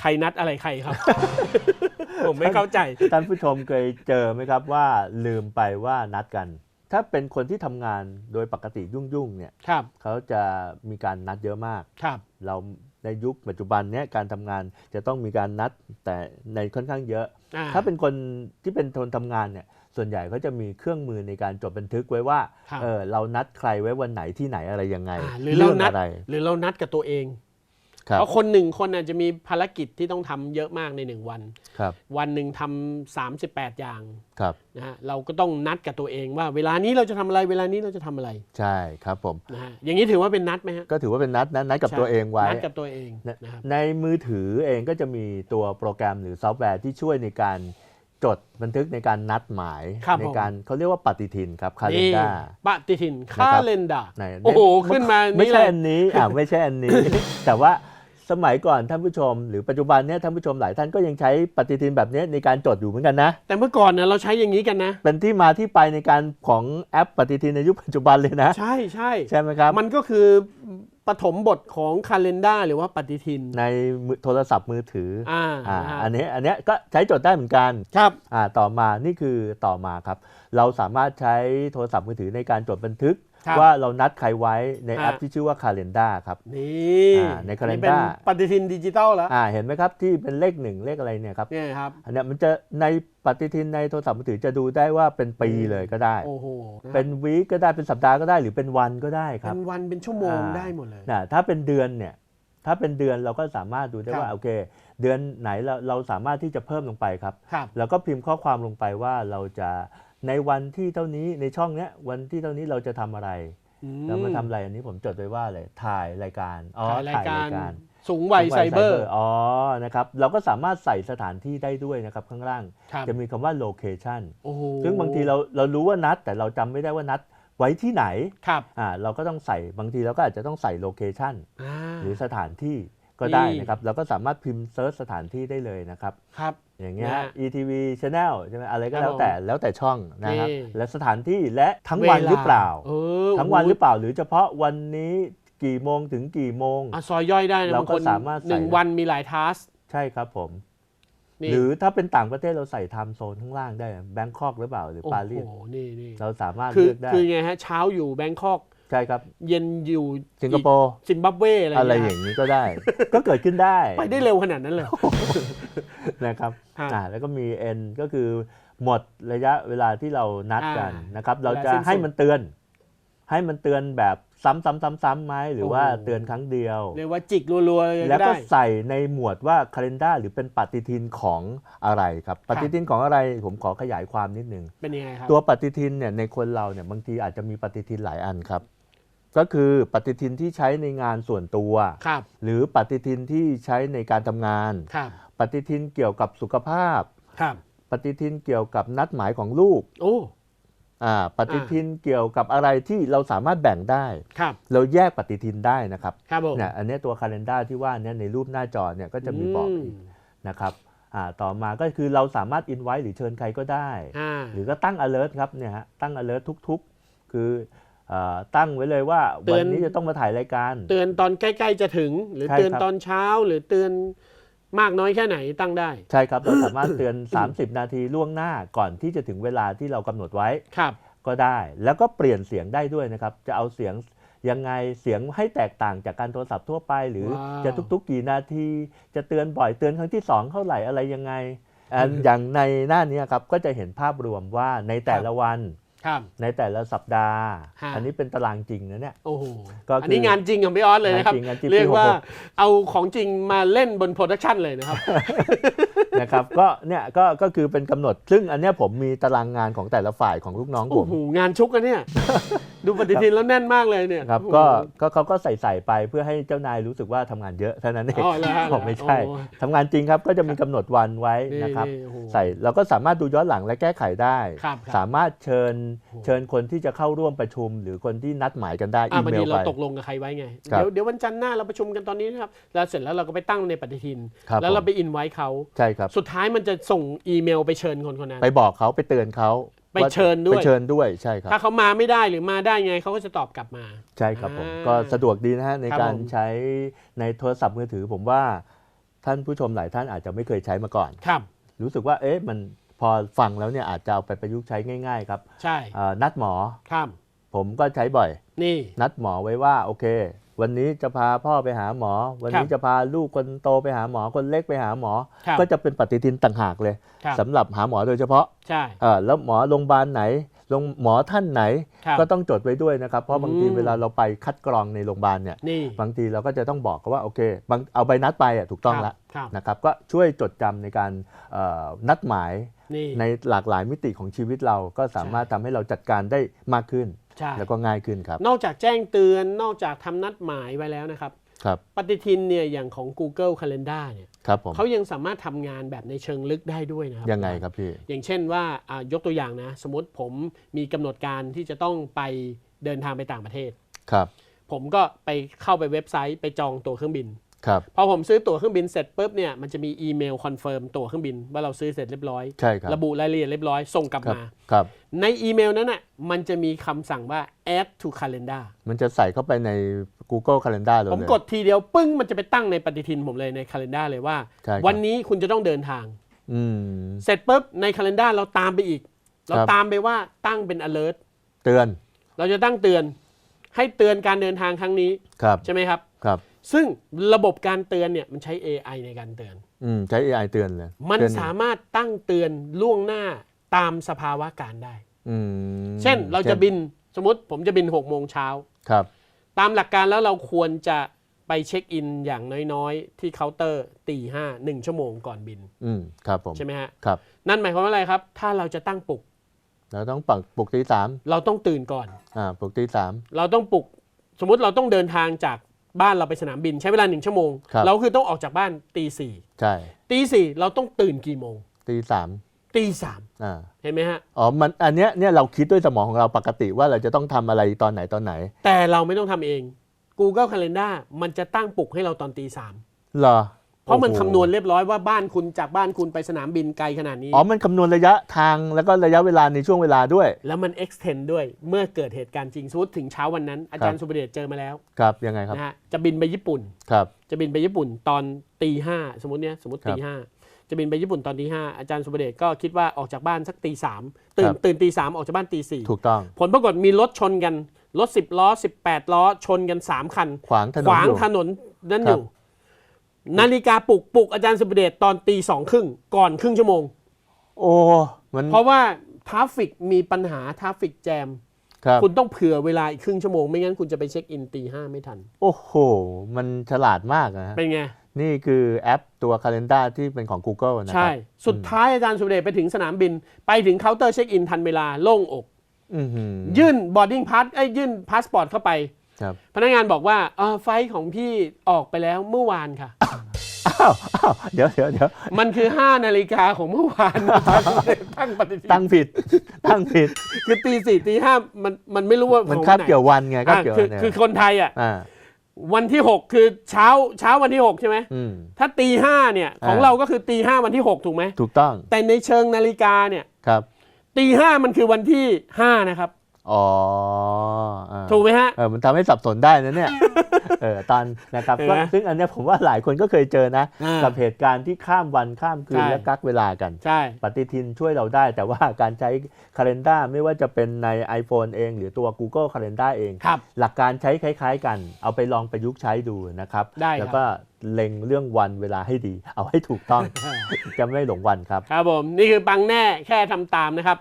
ใครนัดอะไรใครครับ ผมไม่เข้าใจ ท่านผู้ชมเคยเจอไหมครับว่าลืมไปว่านัดกัน ถ้าเป็นคนที่ทำงานโดยปกติยุ่งๆเนี่ยครับ เขาจะมีการนัดเยอะมาก ครับ เราในยุคปัจจุบันเนี้ยการทำงานจะต้องมีการนัดแต่ในค่อนข้างเยอะ อ่ถ้าเป็นคนที่เป็นคนทำงานเนี่ยส่วนใหญ่เขาจะมีเครื่องมือในการจดบันทึกไว้ว่าครับเออเรานัดใครไว้วันไหนที่ไหนอะไรยังไงอ่าหรือเราองนัดอะไร หรือเรานัดกับตัวเองครับ เพราะคนหนึ่งคนอาจจะมีภารกิจที่ต้องทำเยอะมากในหนึ่งวันครับวันหนึ่งทำสามสิบแปดอย่างครับนะฮะเราก็ต้องนัดกับตัวเองว่า เวลานี้เราจะทำอะไรเวลานี้เราจะทำอะไร ใช่ครับผมนะฮะอย่างนี้ถือว่าเป็นนัดไหมฮะก็ถือว่าเป็นนัดนะนัดกับใช่ตัวเองไว้นัดกับตัวเองนะครับในมือถือเองก็จะมีตัวโปรแกรมหรือซอฟต์แวร์ที่ช่วยในการจดบันทึกในการนัดหมายครับในผมการเขาเรียกว่าปฏิทินครับคาเลนี่นดาปฏิทินนะคาครับเลนดาไหนโอ้โห ขึ้นมาไม่นี่ใช่เลยอันนี้อ่าไม่ใช่อันนี้ แต่ว่า สมัยก่อนท่านผู้ชม หรือปัจจุบันเนี้ยท่านผู้ชมหลายท่านก็ยังใช้ปฏิทินแบบเนี้ยในการจดอยู่เหมือนกันนะ แต่เมื่อก่อนนะเราใช้อย่างนี้กันนะ เป็นที่มาที่ไปในการของแอปปฏิทินในยุคปัจจุบันเลยนะ ใช่ใช่ใช่ไหมครับ มันก็คือปฐมบทของคาเลนดาหรือว่าปฏิทิน ในมือโทรศัพท์มือถืออ่าอ่านะฮะอันนี้อันเนี้ยก็ใช้จดได้เหมือนกันครับอ่าต่อมานี่คือต่อมาครับ เราสามารถใช้โทรศัพท์มือถือในการจดบันทึกครับ ว่าเรานัดใครไว้ในแอปฮะที่ชื่อว่า Calendar ครับนี่อ่าในอันี้เป็น calendar ปฏิทินดิจิตอลแล้วอ่าเห็นไหมครับที่เป็นเลขหนึ่งเลขอะไรเนี่ยครับเนี่ยครับอันเนี้ยมันจะในปฏิทินในโทรศัพท์มือถือจะดูได้ว่าเป็นปีเลยก็ได้โอ้โหะเป็นวีคก็ได้เป็นสัปดาห์ก็ได้หรือเป็นวันก็ได้คเป็รับนวันเป็นชั่วโมงอ่าได้หมดเลยนะถ้าเป็นเดือนเนี่ยถ้าเป็นเดือนเราก็สามารถดูได้ครับว่าโอเค เดือนไหนเราเราสามารถที่จะเพิ่มลงไปครับครับแล้วก็พิมพ์ข้อความลงไปว่าเราจะ ในวันที่เท่านี้ในช่องเนี้ยวันที่เท่านี้เราจะทำอะไรอืแล้วมาทำอะไรอันนี้ผมจดไว้ว่าอะไรถ่ายรายการอ๋อถ่ายรายการสูงวัยถ่ายไซเบอร์อ๋อนะครับเราก็สามารถใส่สถานที่ได้ด้วยนะครับข้างล่างครับจะมีคำว่า location โอ้โหซึ่งบางทีเราเรารู้ว่านัด แต่เราจำไม่ได้ว่านัดไว้ที่ไหนครับอ่าเราก็ต้องใส่บางทีเราก็อาจจะต้องใส่ location อ่าหรือสถานที่ ก็ได้นี่นะครับเราก็สามารถพิมพ์เซิร์ชสถานที่ได้เลยนะครับ ครับ อย่างเงี้ยนะฮะ ETV Channel ใช่ไหมอะไรก็ครับแล้วแต่แล้วแต่ช่องนะครับนี่และสถานที่และทั้งวันหรือเปล่าเออทั้งวันหรือโเปล่าหรือเฉพาะวันนี้กี่โมงถึงกี่โมงอะซอยย่อยได้นะเราก็บงคนสามารถใส่หนึ่งวันมีหลายทัสใช่ครับผมนี่หรือถ้าเป็นต่างประเทศเราใส่ไทม์โซนข้างล่างได้แบงคอกหรือเปล่าหรือโอ้ปารีสโหนี่นี่เราสามารถคือเลือกได้คือไงฮะเช้าอยู่แบงคอก ใช่ครับ เย็นอยู่สิงคโปร์ซิมบับเวอะไรอะไรอเงี้ยย่างนี้ก็ได้ ก็เกิดขึ้นได้ ไปได้เร็วขนาดนั้นเลยนะครับฮะอ่าแล้วก็มี N ก็คือหมดระยะเวลาที่เรานัดกันอ่านนะครับ เราเวลาจะสิ้นสุดให้มันเตือน ให้มันเตือนแบบซ้ำๆๆๆไหมหรือว่าโอ้เตือนครั้งเดียวเรียกว่าจิกรัวๆเลยแล้ก็วก็ได้ใส่ในหมวดว่า calendar หรือเป็นปฏิทินของอะไรครับ ปฏิทินของอะไรผมขอขยายความนิดนึงเป็นยังไงครับตัวปฏิทินเนี่ยในคนเราเนี่ยบางทีอาจจะมีปฏิทินหลายอันครับ ก็คือปฏิทินที่ใช้ในงานส่วนตัว ครับ หรือปฏิทินที่ใช้ในการทำงาน ครับ ปฏิทินเกี่ยวกับสุขภาพ ครับ ปฏิทินเกี่ยวกับนัดหมายของลูกโอ้ อ่าปฏิทินเกี่ยวกับอะไรที่เราสามารถแบ่งได้ ครับ เราแยกปฏิทินได้นะครับครับผมเนี่ยอันเนี้ยตัวคาล endar ที่ว่าเนี่ยในรูปหน้าจอเนี่ยก็จะมีบอกอีกนะครับอ่าต่อมาก็คือเราสามารถ invite หรือเชิญใครก็ได้ อ่า หรือก็ตั้ง alert ครับเนี่ยฮะตั้ง alert ทุกๆ คือเอ่อ ตั้งไว้เลยว่าเตืวัอนนนี้จะต้องมาถ่ายรายการ เตือนตอนใกล้ๆจะถึง หรือใช่เตือนครับตอนเช้าหรือเตือนมากน้อยแค่ไหนตั้งได้ ใช่ครับเราสามารถเตือน 30 นาทีล่วงหน้าก่อนที่จะถึงเวลาที่เรากำหนดไว้ครับ ก็ได้แล้วก็เปลี่ยนเสียงได้ด้วยนะครับ จะเอาเสียงยังไงเสียงให้แตกต่างจากการโทรศัพท์ทั่วไป หรือว้าวจะทุกๆกี่นาที จะเตือนบ่อยเตือนครั้งที่สองเท่าไหร่อะไรยังไงอันอย่างในหน้านี้ครับก็จะเห็นภาพรวมว่าในแต่ละวันครับ ในแต่ละสัปดาห์ฮะอันนี้เป็นตารางจริงนะเนี่ยโอ้โหก็คืออัอันนี้งานจริงของพี่ออสเลยนะครับงานจริงงานจริงเรียกว่าปีหกเอาของจริงมาเล่นบนโปรดักชันเลยนะครับนะครับก็เนี่ยก็ก็คือเป็นกำหนด ซึ่งอันเนี้ยผมมีตารางงานของแต่ละฝ่ายของลูกน้องผโอ้มโหงานชุกกันเนี่ย ดูปฏิทินแล้วแน่นมากเลยเนี่ยครับโอ้โหก็ก็เขาก็ใส่ใส่ไปเพื่อให้เจ้านายรู้สึกว่าทำงานเยอะเท่านั้นเองอ๋อเหรอฮะผมไม่ใช่โอ้ทำงานจริงครับก็จะมีกำหนดวันไว้นี่นะครับนี่โอ้โหใส่เราก็สามารถดูย้อนหลังและแก้ไขได้ครับครับสามารถเชิญโอ้เชิญคนที่จะเข้าร่วมประชุม หรือคนที่นัดหมายกันได้อะอีพอเมดีลเราไปตกลงกับใครไว้ไงครับเดี๋ยวเดี๋ยววันจันทร์หน้าเราประชุมกันตอนนี้นะครับแล้วเสร็จแล้วเราก็ไปตั้งในปฏิทินครับแล้วเราผมไปอินไว้เขาใช่ครับสุดท้ายมันจะส่งอีเมลไปเชิญคนคนนั้น ไปบอกเขาไปเตือนเขาไปเชิญด้วยไปเชิญด้วยใช่ครับ ถ้าเขามาไม่ได้หรือมาได้ไงเขาก็จะตอบกลับมา ใช่ครับผมอ่าก็สะดวกดีนะฮะในครับการผมใช้ในโทรศัพท์มือถือผมว่าท่านผู้ชมหลายท่านอาจจะไม่เคยใช้มาก่อนครับรู้สึกว่าเอ๊ะมัน พอฟังแล้วเนี่ยอาจจะเอาไปประยุกต์ใช้ง่าย ๆ ครับ ใช่เอ่อนัดหมอครับผมก็ใช้บ่อย นี่นัดหมอไว้ว่าโอเค วันนี้จะพาพ่อไปหาหมอ วันนี้ครับจะพาลูกคนโตไปหาหมอคนเล็กไปหาหมอครับก็จะเป็นปฏิทินต่างหากเลยครับสำหรับหาหมอโดยเฉพาะใช่เออแล้วหมอโรงพยาบาลไหนโรงหมอท่านไหนครับก็ต้องจดไว้ด้วยนะครับ เพราะบางทีอืมเวลาเราไปคัดกรองในโรงพยาบาลเนี่ยนี่บางทีเราก็จะต้องบอกเขาว่าโอเคบางเอาใบนัดไปอะถูกต้องครับแล้วครับนะครับก็ช่วยจดจำในการเอ่อนัดหมายนี่ ในหลากหลายมิติของชีวิตเราก็สามารถทำให้เราจัดการได้มากขึ้นใช่แล้วก็ง่ายขึ้นครับ นอกจากแจ้งเตือนนอกจากทำนัดหมายไว้แล้วนะครับครับปฏิทินเนี่ยอย่างของ Google Calendar เนี่ยครับผมเขายังสามารถทำงานแบบในเชิงลึกได้ด้วยนะครัยังไงครับพี่อย่างเช่นว่าอ่ายกตัวอย่างนะ สมมติผมมีกำหนดการที่จะต้องไปเดินทางไปต่างประเทศครับ ผมก็ไปเข้าไปเว็บไซต์ไปจองตั๋วเครื่องบิน ครับพอผมซื้อตั๋วเครื่องบินเสร็จปุ๊บเนี่ยมันจะมีอีเมลคอนเฟิร์มตั๋วเครื่องบินว่าเราซื้อเสร็จเรียบร้อยใช่ครับระบุรายละเอียดเรียบร้อยส่งกลับครับมาครับในอีเมลนั้นน่ะมันจะมีคำสั่งว่า add to calendar มันจะใส่เข้าไปใน Google Calendar เราผมเลยกดทีเดียวปึ้งมันจะไปตั้งในปฏิทินผมเลยใน calendar เลยว่าใช่ครับวันนี้คุณจะต้องเดินทางอืมเสร็จปุ๊บใน calendar เราตามไปอีก เราครับตามไปว่าตั้งเป็น alert เตือน เราจะตั้งเตือนให้เตือนการเดินทางครั้งนี้ครับใช่ไหมครับครับ ซึ่งระบบการเตือนเนี่ยมันใช้ AI ในการเตือน อืมใช้ AI เตือนเลยมันเตือสามารถตั้งเตือนล่วงหน้าตามสภาวะการได้ อืมเช่นเราจะบินสมมติผมจะบิน6โมงเช้า ครับ ตามหลักการแล้วเราควรจะไปเช็คอินอย่างน้อยๆ ที่เคาน์เตอร์ตีห้าหนึ่งชั่วโมงก่อนบิน อืมครับผมใช่ไหมฮะ ครับ นั่นหมายความว่าอะไรครับ ถ้าเราจะตั้งปลุก เราต้องปักปลุกตีสามเราต้องตื่นก่อน อ่าปลุกตีสามเราต้องปลุก สมมุติเราต้องเดินทางจาก บ้านเราไปสนามบินใช้เวลาหนึ่งชั่วโมง ครับ เราคือต้องออกจากบ้านตีสี่ใช่ตีสี่เราต้องตื่นกี่โมงตีสามตีสามอ่าเห็นไหมฮะ อ๋อมันอันเนี้ยเนี่ยเราคิดด้วยสมองของเราปกติว่าเราจะต้องทำอะไรตอนไหนตอนไหนแต่เราไม่ต้องทำเอง Google Calendar มันจะตั้งปลุกให้เราตอนตีสามเหรอ เพราะมันโอ้โหคำนวณเรียบร้อยว่าบ้านคุณจากบ้านคุณไปสนามบินไกลขนาดนี้ อ๋อ มันคำนวณระยะทางแล้วก็ระยะเวลาในช่วงเวลาด้วย แล้วมัน extend ด้วยเมื่อเกิดเหตุการณ์จริงสมมติถึงเช้าวันนั้นอาจารย์สุประเดชเจอมาแล้วครับยังไงครับนะฮะจะบินไปญี่ปุ่น ครับ จะบินไปญี่ปุ่นตอนตีห้าสมมติเนี้ยสมมติครับตีห้าจะบินไปญี่ปุ่นตอนตีห้าอาจารย์สุประเดชก็คิดว่าออกจากบ้านสักตีสามตื่คนรับตื่นตีสามออกจากบ้านตีสี่ถูกต้อง ผลปรากฏมีรถชนกันรถ10ล้อ18ล้อชนกัน3คัน ขวางถนนขวางอยู่ถนนนั่นคอรับยู่ นาฬิกาปลุกปลุกอาจารย์สุประเดชตอนตีสองครึ่งก่อนครึ่งชั่วโมง โอ้มันเพราะว่าทราฟฟิกมีปัญหาทราฟฟิกแจมครับคุณต้องเผื่อเวลาอีกครึ่งชั่วโมง ไม่งั้นคุณจะไปเช็คอินตีห้าไม่ทัน โอ้โห มันฉลาดมากนะฮะเป็นไง นี่คือแอปตัว Calendar ที่เป็นของ Google นะคใช่รับสุดท้ายอาจารย์สุประเดชไปถึงสนามบิน ไปถึงเคาน์เตอร์เช็คอินทันเวลาโล่งอกอื้อหือยื่นบอร์ดิ้งพาสไอ้ยยื่นพาสปอร์ตเข้าไปครับ พนักงานบอกว่าเออไฟล์ของพี่ออกไปแล้วเมื่อวานค่ะอ้าวอ้าวเดี๋ยวเดี๋ยวเดี๋ยวมันคือ 5 นาฬิกาของเมื่อวานตั้งปฏิทินตั้งผิด ตั้งผิดคือตีสี่ตีห้ามันมันไม่รู้ว่ามันของคาบไหเกี่ยววันไงคาบอะเกี่ยวคือเนี่ยคือคนไทยอะอ่าวันที่ 6 คือเช้าเช้าวันที่ 6 ใช่ไหมอืมถ้าตีห้าเนี่ยของอ่าเราก็คือตีห้าวันที่ 6 ถูกไหมถูกต้อง แต่ในเชิงนาฬิกาเนี่ยครับตีห้ามันคือวันที่ 5 นะครับ อ๋ออ่าถูกไหมฮะเออมันทำให้สับสนได้นะเนี่ยเออตอนนะครับเห็นก็ไหมซึ่งอันเนี้ยผมว่าหลายคนก็เคยเจอนะอ่ากับเหตุการณ์ที่ข้ามวันข้ามคืนใช่และกักเวลากันใช่ปฏิทินช่วยเราได้ แต่ว่าการใช้ Calendar ไม่ว่าจะเป็นใน iPhone เอง หรือตัว Google Calendar เองครับหลักการใช้คล้าย ๆ กัน เอาไปลองประยุกต์ใช้ดูนะครับได้ครับแล้วก็เล็งเรื่องวันเวลาให้ดี เอาให้ถูกต้องจะไม่หลงวันครับ ครับผม นี่คือปังแน่แค่ทำตามนะครับ